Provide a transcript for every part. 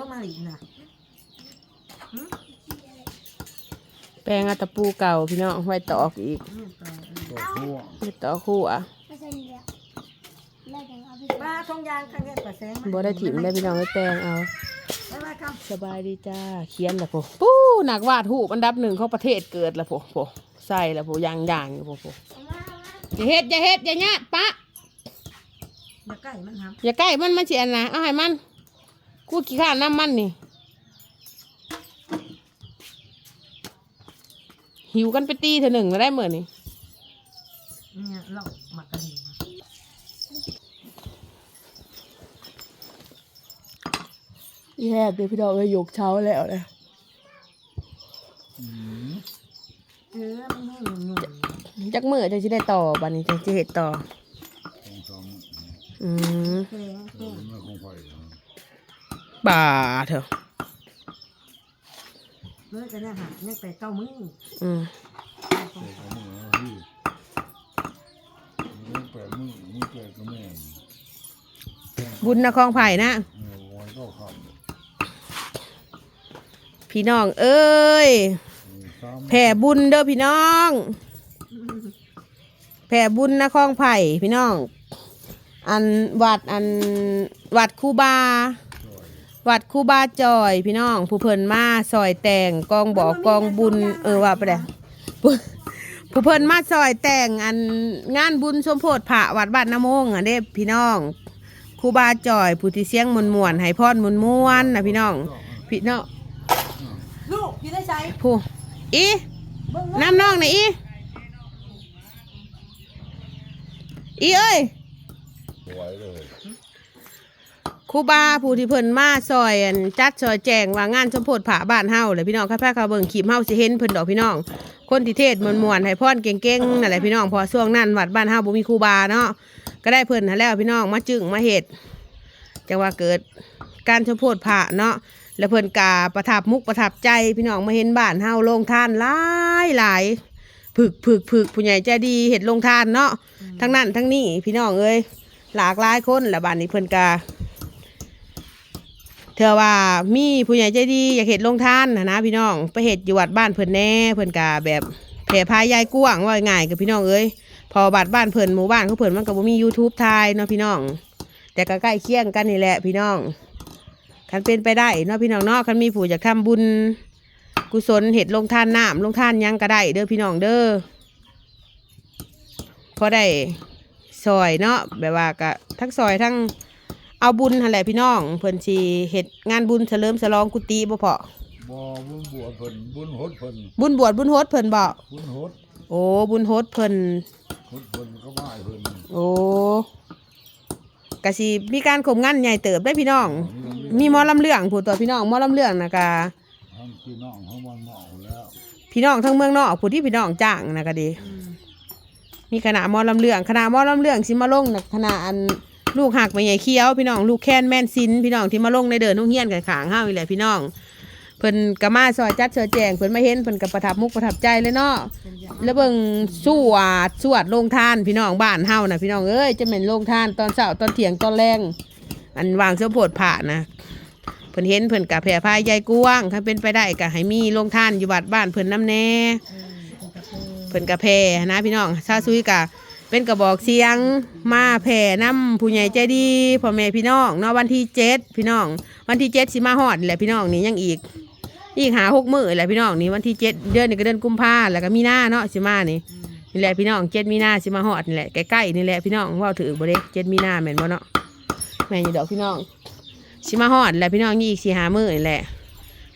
ลงมาหลีน่ะแปลงเอาตะปูเก่าพี่น้องไว้ตอกอีกนี่ต่อตัวพวกไว้ตอกคู่อะไม่ใช่เดียวแล้วยังเอาไปปลาทองยางข้างแยกปลาแสงบ่ได้ถิ่มได้พี่น้องไว้แปลงเอา ไปไปครับสบายดีจ้า เขียนละโพปู้หนักวาดหูปอันดับหนึ่งของประเทศเกิดละโพโพใส่ละโพยางยางอยู่โพโพเอามาเอามาอย่าเฮ็ดอย่าเฮ็ดอย่าญาติปะอย่าใกล้มันทอย่าใกล้มันมันเสียนะเอาให้มัน กูขี้ข้านน้ำมันนี่ หิวกันไปตีเธอหนึ่งมาได้เหมือนนี่ำเนี่ยเราหมักกระดิ่งแย่เดี๋ยวพี่ดอกเลยยกเช้าแล้วเลยอืมเออมันแห้งหนุ่มจักมือจะจะได้ต่อบันนี้จะจะเห็ดต่อของสองอืมๆแห้ง ตัวแห้งไม่คงไฟนะบ่าเถอะเมื่อจะเนี่ยหักเนี่ยแต่เก้ามืออืมเปิดกับมือนะพี่มือแปดมือมือแปดก็แม่นบุญนะคลองไผ่นะเออวันก็ขับพี่น้อง เอ้ยสามแผ่บุญเด้อพี่น้อง แผ่บุญนะคลองไผ่พี่น้อง อันวัดอันวัดคูบา วัดคูบาจอย พี่น้อง ผู้เพิ่นมาซอยแต่งกองบอกกองบุญ เออว่าไปเลยผู้ผู้เพิ่นมาซอยแต่งอันงานบุญสมโพธิพระวัดบ้านน้ำมงอะเด้พี่น้องครูบาจอย ผู้ที่เสียงมวนมวนๆให้พรมวนมวนๆนะพี่น้องพี่น้องลูกอยู่ในใจผู้อีเบิ่งน้ำน้องหน่อยอีอีเอ้ยสวยเลย ครูบาผู้ที่เพิ่นมาซอยอันจัดซอยแจงว่างานสมโพธิผาบ้านเฮาเลยพี่น้องข้าพเจ้าเบิ่งขีมเฮาสิเห็นเพิ่นดอกพี่น้อง คนที่เทศมวนๆให้พรเก่งๆนั่นแหละพี่น้องพอช่วงนั้นวัดบ้านเฮาบ่มีครูบาเนาะก็ได้เพิ่นหาแล้วพี่น้องมาจึงมาเฮ็ดจังว่าเกิดการสมโพธิผาเนาะแล้วเพิ่นกาประทับมุกประทับใจพี่น้องมาเห็นบ้านเฮาโรงทานหลายหลายผึกผึกผึกผู้ใหญ่ใจดีเฮ็ดโรงทานเนาะทั้งนั้นทั้งนี้พี่น้องเอ้ยหลากหลายคนแล้วบ้านนี้เพิ่นกา เธอว่ามีผู้ใหญ่ใจดีอยากเห็ดลงท่านนะนะพี่น้องไปเห็ดอยู่วัดบ้านเพิ่นแน่เพิ่นกาแบบแผ่พายยายกว้างว่าง่ายกับพี่น้องเอ้ยพอบัดบ้านเพิ่นหมู่บ้านเขาเพิ่นมันก็บ่มี YouTube ทายเนาะพี่น้อง แต่ก็ใกล้เคียงกันนี่แหละพี่น้องคันเป็นไปได้เนาะพี่น้องเนาะคันมีผู้อยากทำบุญ กุศลเห็ดลงท่านน้ำลงท่านยังก็ได้เด้อพี่น้องเด้อพอได้ซอยเนาะแบบว่าก็ทั้งซอยทั้ง เอาบุญหั่นแหละพี่น้องเพิ่นสิเฮ็ดงานบุญเฉลิมฉลองกุฏิบ่พอบ่บุญบวชเพิ่นบุญหดเพิ่นบุญบวชบุญโฮดเพิ่นบ่บุญหดโอ้บุญโฮดเพิ่นหดเพิ่นก็มาให้เพิ่นโอ้ก็สิมีการข่มงานใหญ่เติบได้พี่น้อง มีหมอลำเรื่องผู้ตัวพี่น้องหมอลำเรื่องนะกะทั้งพี่น้องเขามันเหมาะแล้วพี่น้องทั้งเมืองนอกผู้ที่พี่น้องจ้างนะก็ดี มีคณะหมอลำเรื่องคณะหมอลำเรื่องสิมาลงนะคณะอัน ลูกหักไปใหญ่เคี้ยวพี่น้องลูกแค้นแม่นซินพี่น้องที่มาลงในเดินทุ่งเฮียนกันขางห้าวนี่แหละพี่น้องเพิ่นก็มาซอยจัดเสือแจงเพิ่นมาเห็นเพิ่นก็ประทับมุกประทับใจเลยเนาะแล้วเบิ่งสวดสวดลงทานพี่น้องบ้านเฮานะพี่น้องเอ้ยจะเป็นลงทานตอนเช้าตอนเที่ยงตอนแรงอันวางเสื้อโพดผ่านะเพิ่นเห็นเพิ่นกะแผ่พายใหญ่กว้างถ้าเป็นไปได้ก็ให้มีลงทานอยู่วัดบ้านเพิ่นน้ำแน่เพิ่นกะแผ่นะพี่น้องชาซุยกะ เป็นกระบอกเสียงมาแผ่น้ำผู้ใหญ่ใจดีพ่อแม่พี่น้องเนาะวันที่เจ็ดพี่น้อง วันที่เจ็ดสิมาฮอดนี่แหละพี่น้องนี่ยังอีก อีกหาหกมือแหละพี่น้องนี่วันที่เจ็ดเดือนนี้ก็เดือนกุมภาแล้วก็มีหน้าเนาะสิมานี่นี่แหละพี่น้องเจ็ดมีหน้าสิมาฮอดนี่แหละใกล้ๆนี่แหละพี่น้องเว่าถือบ่เด้เจ็ดมีหน้าแม่นบ่เนาะแม่นอยู่ดอกพี่น้องสิมาฮอดแหละพี่น้องนี่อีกสี่หามือนี่แหละ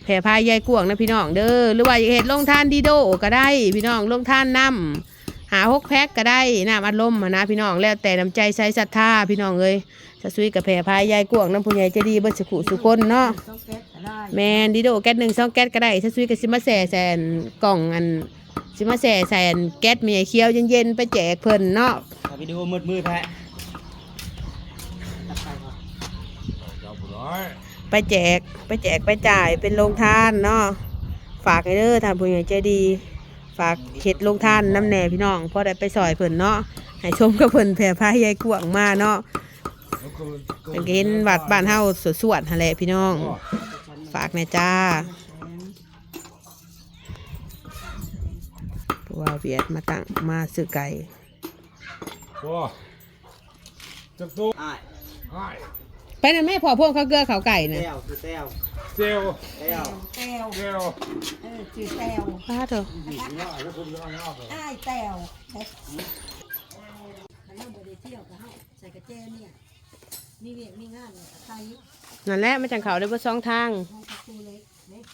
แผ่พายยายกวงนะพี่น้องเด้อหรือว่าอยากเห็ดลงท่านดีโดก็ได้ พี่น้องลงท่านน้ำาหกแพ็กก็ได้น้ำอัดลมหั้นนะพี่น้องแล้วแต่น้ำใจใส่ศรัทธาพี่น้องเอ้ยสะซุยกับแผ่พายยายกวงน้ำผู้ใหญ่ใจะดีเบิดสุขุสุคนเนาะต้องแก๊สก็ได้แมนดีโดแก๊สหนึ่งสองแก๊สก็ได้สะซุยกับซิมาแส่แสนกล่องอันซิมาแส่แสนแก๊สมีไอ้เคี้ยวเย็นๆไปแจกเพิ่นเนาะถ่ายวิดีโอมืดมืดๆแท้เจ้าผู้ร้อยไปแจกไปแจกไปจ่ายเป็นโรงทานเนาะฝากให้เด้อท่านผู้ใหญ่ใจดี ฝากเฮ็ดโรงทานน้ำแหน่พี่น้องพอได้ไปซอยเพิ่นเนาะให้ชมกับเพิ่นแผ่พายยายกวงมาเนาะแล้วก็เป็นเห็นวัดบ้านเฮาสวดๆหั่นแหละพี่น้องก็ฝากแน่จ้าเพราะว่าเวียดมาตั้งมาซื้อไก่ตัวจักตัวอ้ายไอ้ ไปนั่นแม่พอพวกเขาวเกลือเขาวไก่เนี่ยแต้วคือแต้วเซลแต้วแต้วเซลเออชื่อแต้วป้าเถอะย่าแล้วผมจะเอาย่าไปอ้ายแต้วเฮ้ยแล้วเราบ่ได้เที่ยวกับเฮาใส่กระเจเนี่ยมีเวียกมีงานเนี่ยใส่นั่นแหละมาจังเขาได้เบ่สองทางห้องประตูเล็กเล็ก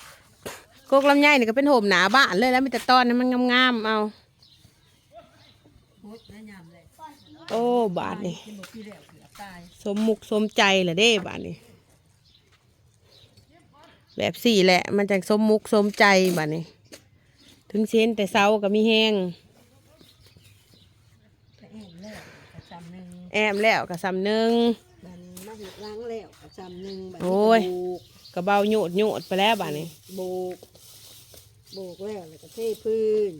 กกลำไยนี่ก็เป็นโหมหนาบ้านเลยแล้วมีแต่ตอนนั้นมันงามๆเอา โคตรและยำเลยโอ้บาทนี่กินบ่กี่แล้วเกือบตายสมมุกสมใจแหละเด้บาทนี่แบบสี่แหละมันจังสมมุกสมใจบาทนี่ถึงเส้นแต่เศร้าก็มีแห้งก็เองแล้วกระจำหนึ่งแอมแล้วก็สำนึงบันมาเห็ดล้างแล้วกระจำหนึ่งบัดนี้โอ้ย โบกก็เบาโยดโยดไปแล้วบาทนี่โบกโบกแล้วแล้วก็เทพื้น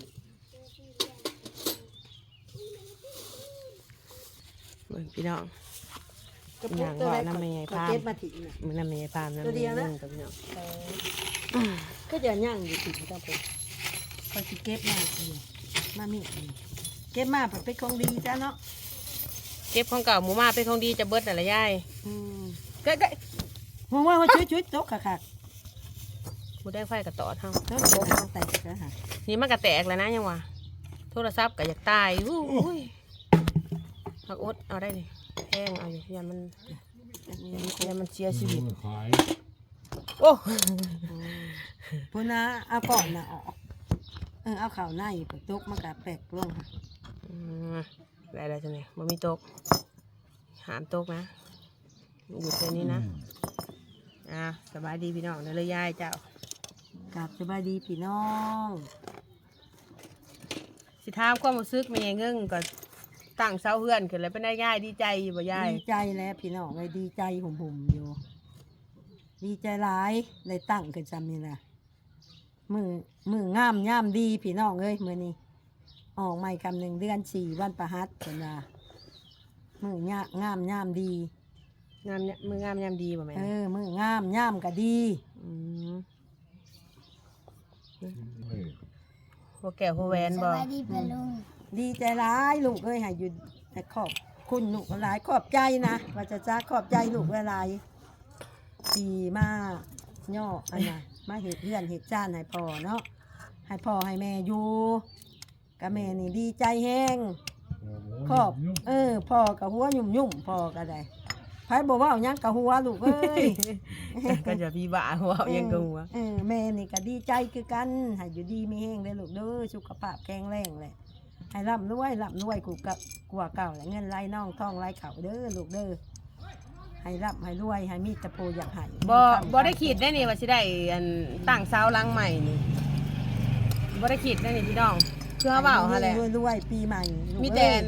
เบิ่งพี่น้องกระอปุย่ากงตัวว่าแรกน้ำมันใหญ่ก็พามเก็บมาถิ่นน่ะ มันน้ำมันพามน้ำตัมันวเดียวนะ นึ่งกับพี่น้องเออก็จะย่างอยู่ถิ่นครับผมพอสิเก็บมาเนี่ยมามีดนี่เก็บมาเป็นของดีจ้าเนาะเก็บของเก่าหมูมาเป็นของดีจะเบิดแต่ละยายอืมก็ก็มองว่าว่าชุดชุดๆตกค่ะค่ะหมูแดงไฟกับตอดเฮาแล้วมันก็แตกนะฮะนี่มันก็แตกแล้วนะยังวะโทรศัพท์ก็อยากตายอู้ย หักอดเอาได้เลยแพงเอาอยู่อย่ามันอย่ามันเสียชีวิตมือขายโอ้พูนะเอาก่อนนะออกเออเอาข่าวในไปตกมันก็แปลกลงค่ะอืมได้แล้วจังเลยบ่มีตกหามตกนะอยู่แค่นี้นะอะสบายดีพี่น้องเดี๋ยวเลยยายเจ้ากลับสบายดีพี่น้อง สิถามความรู้สึกแม่เงิ่งก็ ตั้งเสาเฮือนขึ้นแล้วเป็นได้ยายดีใจอยู่บ่ยาย ดีใจแล้วพี่น้องเลยดีใจหุ่มๆอยู่ ดีใจหลายได้ตั้งขึ้นจำนี่นะมือมืองามย่ามดีพี่น้องเอ้ยมือนี้ออกใหม่คำหนึ่งเดือนสี่วันประหัสเป็นว่ามืองามงามย่ามดี งามเนี่ยมืองามยามดีบ่แม่เออมืองามย่ามก็ดีมเฮ้ยหัวแก้วหัวแหวนสบ่วัสดีพ่อลุง ดีใจร้ายลูกเอ้ยให้อยู่แต่ขอบคุณลูกหลายขอบใจนะว่าจะจ้าขอบใจลูกหลายดีมากย่ออันน่ะมาเห็ดเพื่อนเห็ดจ้านให้พ่อเนาะให้พ่อให้แม่อยู่กับแม่นี่ดีใจแห้งขอบเออพ่อกับหัวยุ่มยุ่มๆพ่อก็ได้ไผบอกว่าเอาหยังกับหัวลูกเอ้ยก็จะพี่บ้าหัวเอายังกังวะเออแม่นี่ก็ดีใจคือกันให้อยู่ดีมีแห้งได้อลูกเด้อสุขภาพแข็งแรงแหละ ให้ร่ำรวยร่ำรวยกูกับกว่าเก่าแหละเงินไหลน่องทองไหลเข่าเด้อลูกเด้อให้ร่ำให้รวยให้มีแตะโพอยากให้บ่บ่ได้คิดได้นี่ว่าสิได้อันตั้งเสาหลังใหม่นี่บ่ได้คิดได้นี่พี่น้องคือเฮาเว้าหั่นแหละรวยรวยปีใหม่ลูกมีแต่เอ้ยอัน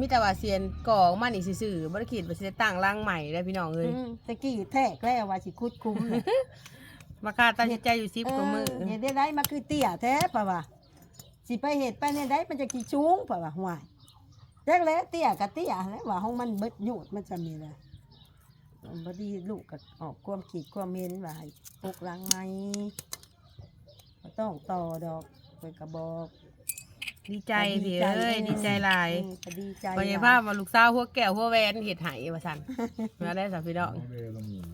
มีแต่ว่าเสียนก่อออกมานี่ซื่อๆบ่ได้คิดว่าสิได้ตั้งหลังใหม่ได้อพี่น้องเอ้ยอืมตะกี้แทกแล้วว่าสิคุดคุ้มน่ะมาค่าตัดสินใจอยู่10กว่ามื้อเห็ดได้ได้มาคือเตี้ยแท้ป่ะวะ สิไปเห็ดไปเนี่ยได้มันจะกี่ชูงป่ะวะห่วยแรกแล้วเตี้ยกับเตี้ยแล้วว่าห้องมันเบิดหยุดมันจะมีเลยบดีลูกก็ออกความขีดความเมนว่าให้ปลูกหลังไม้ก็ต้องต่อดอกเปิดกระบอกดีใจพี่เอ้ยดีใจหลายอืมก็ดีใจบ่ใช่ภาพว่าลูกสาวหัวแก้วหัวแหวนเฮ็ดให้ว่าซั่นมาได้สัพี่น้องเ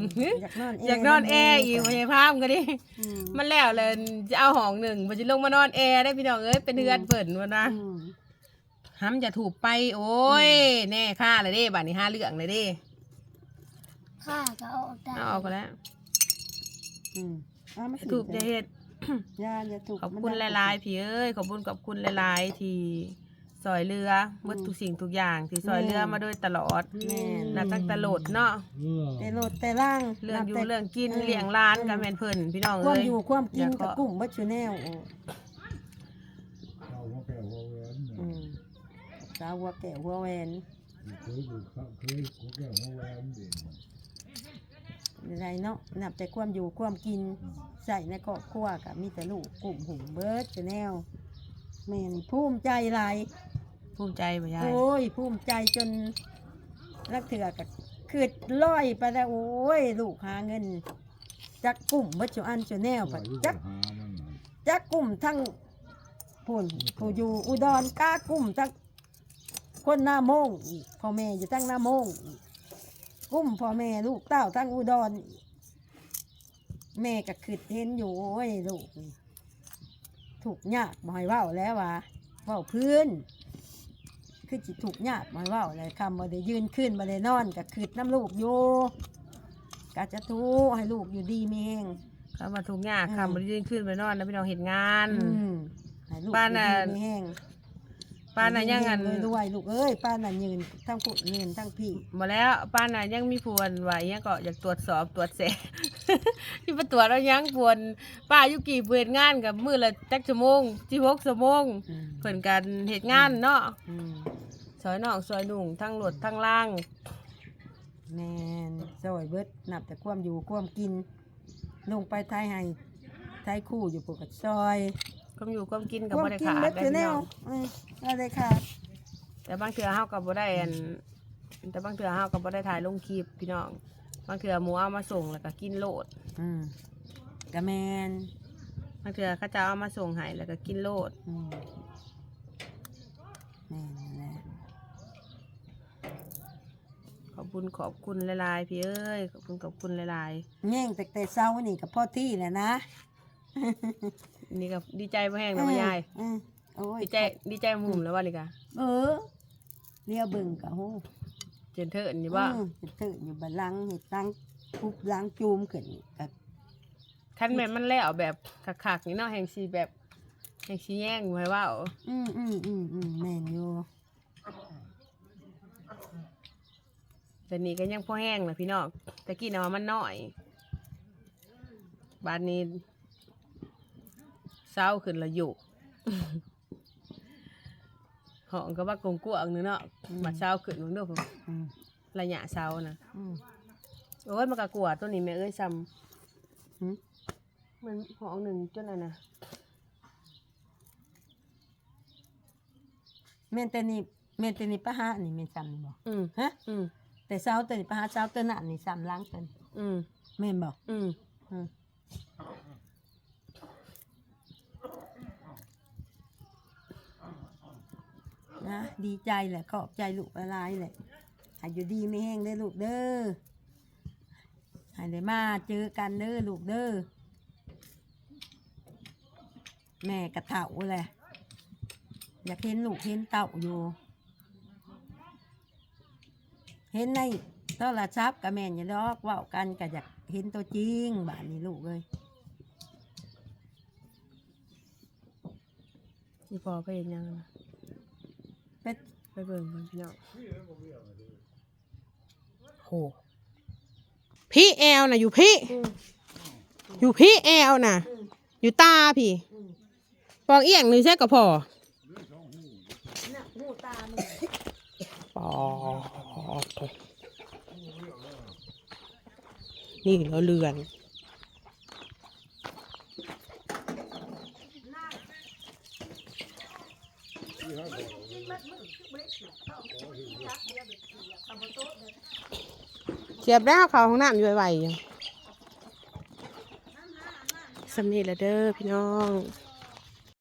อาเลยละหมูอืมอยากนอนแอร์อยากนอนแอร์อีกบ่ใช่ภาพก็ดิอืมมันแล้วเลยจะเอาห้องหนึ่งมันจะลงมานอนแอร์ได้พี่น้องเอ้ยเป็นเดือนเปิดวะนะอืมห้ำจะถูกไป โอ้ยแน่ค่าเลยเด้บัดนี้ห้าเรื่องเลยเด้ข้าก็เอาออกได้เอาออกกันแล้วอืมเอามาสิถูกจะเฮ็ด ยาอย่าถูกขอบคุณหลายๆพี่เอ้ยขอบคุณขอบคุณหลายๆที่ ซอยเรือหมดทุกสิ่งทุกอย่างที่ซอยเรือมาโดยตลอดแม่นนับตั้งแต่โหลดเนาะเออแต่โลดแต่ล่างเรื่องอยู่นับแต่เรื่องกินเออเลี้ยงร้านกับแม่นเพิ่นพี่น้องความเอ้ย อยู่ความกินแล้วก็ กับกลุ่มบัชแนลโอ้เจ้าว่าแก้วว่าแหวนเนี่ยอืมสาวหัวแก่หัวแหวนเคยดูข้าเคยว่าแก้วว่าแหวนเด่นอะไรเนาะนับแต่ความอยู่ความกินใส่ในครอบครัวกับมีแต่ลูกกลุ่มหุ่มเบิร์ดแนลแม่นภูมิใจหลาย ภูมิใจบ่ยาย โอ้ยภูมิใจจนรักเถื่อกับคือร้อยไปแล้วโอ้ยลูกหาเงินจักกลุ่มเบิดจุอันจุแนวว่าผัดอยู่จักหามันน่ะจักกลุ่มทั้งพุ่นผู้อยู่อุดรกล้ากลุ่มทั้งคนหน้าโมงอีกพ่อแม่อยู่ตั้งหน้าโมงอีกกลุ่มพ่อแม่ลูกเต้าทั้งอุดรอีกแม่ก็คิดเห็นอยู่โอ้ยลูกนี่ถูกยากบ่ให้เว้าแล้ววะเว้าพื้น คือจิถูกยากบ่ให้เว้าเลยคำบ่ได้ยืนขึ้นบ่ได้นอนก็คิดน้ำลูกอยู่ก็จะทูให้ลูกอยู่ดีมีเองคำว่าทุกอย่างคำบริยืนขึ้นไปนอนนะพี่น้องเห็นงาน อืมให้ลูกบ้านน่ะอยู่ดีมีแห้งป้าน่ะยังอันรวยๆลูกเอ้ยป้าน่ะยืนทั้งผู้ยืนทั้งพี่ หมดแล้วป้าน่ะยังมีพวนไว้ยังก็อยากตรวจสอบตรวจเสที่มาตรวจแล้วยังพวนป้าอยุกี่เปิดงานกับมือละจักชั่วโมงที่หกชั่วโมงอืม เพิ่นกันเหตุงานเนาะ อืม ซอยนอกซอยนุ่งทั้งรถทั้งล่างแม่นซอยเบิดนับแต่ความอยู่ความกินลงไปท้ายให้ท้ายคู่อยู่ปกติซอยก็อยู่ก็กินกับความบ่ได้กินขาดเบิดได้คือพี่แนน้วองอืมอะไรขาดแต่บางเทื่อเฮากับบ่ได้อันแต่บางเทื่อเฮากับบ่ได้ถ่ายลงคลิปพี่น้องบางเทื่อหมูเอามาส่งแล้วก็กินโลดอืมกะแมนบางเทื่อเขาจะเอามาส่งให้แล้วก็กินโลดอืมแม่นนั่นแหละ ขอ บคุณขอบคุณหลายๆพี่เอ้ยขอบคุณขอบคุณหลายแย่งแต่แต่เช้านี่กับพ่อที่แหละนะๆนี่ก็ดีใจบ่แห้งนะพ่อยายอืมโอ้ยดีใจดีใจหมุ่มแล้วว่านี่กะเออเรียวเบิ่งกะโหเจนเถิดนี่ว่าอืมจะตื่นอยู่บัดลังเห็ดลังทุบล้างจูมขึ้นกับคันแม่นมันแล้วแบบคักๆนี่เนาะแห่งสีแบบแห่งสีแย่งไว้ว่าอืมอืมอืมอืมแม่นอยู่ แต่นี่ก็ยังพอแห้งแหละพี่น้องแต่กี้น่ะว่ามันน้อยบานนี้เศร้าขึ้นละอยู่ห้องก็ว่ากงกวางนึงเนาะบัดเศร้าขึ้นมึงเด้ออืมระยะเศร้านะอืมโอ้ยมันก็กลัวตัวนี้แม่เอ้ยซ้หืมำมันห้องหนึ่งจนอะไรนะแม่นแต่นี่แม่นแต่นี่ปะฮะนี่แม่นซ้ำนี่บ่อืมฮะอืม แต่เช้าตัวนี่ปะฮะเช้าตัวนั้นนี่ซ้ำล้างตัวนี้อืมแม่นบ่อืมอืมนะดีใจแหละขอบใจลูกละลายแหละให้อยู่ดีไม่แห้งได้อลูกเด้อให้ได้มาเจอกันเด้อลูกเด้อแม่กระเถาแหละอยากเห็นลูกเห็นเต่าอยู่ เห็นในโทรศัพท์กับแม่นอย่าดอกเว่ากันก็อยากเห็นตัวจริงบ้านนี้ลูกเลยอีพอไปเห็นยังนะเป็ดไปเบิ่งมันพี่น้องโหพี่แอลน่ะอยู่พี่ อยู่พี่แอลน่ะ อยู่ตาพี่ปองเอียงหนึ่งใช่ก็พอน่ะหูตามึงปอด นี่เราเรือนเสียบได้วเขาห้องน้ำอยู่ไวๆอยู่สำนีละเด้อพี่น้อง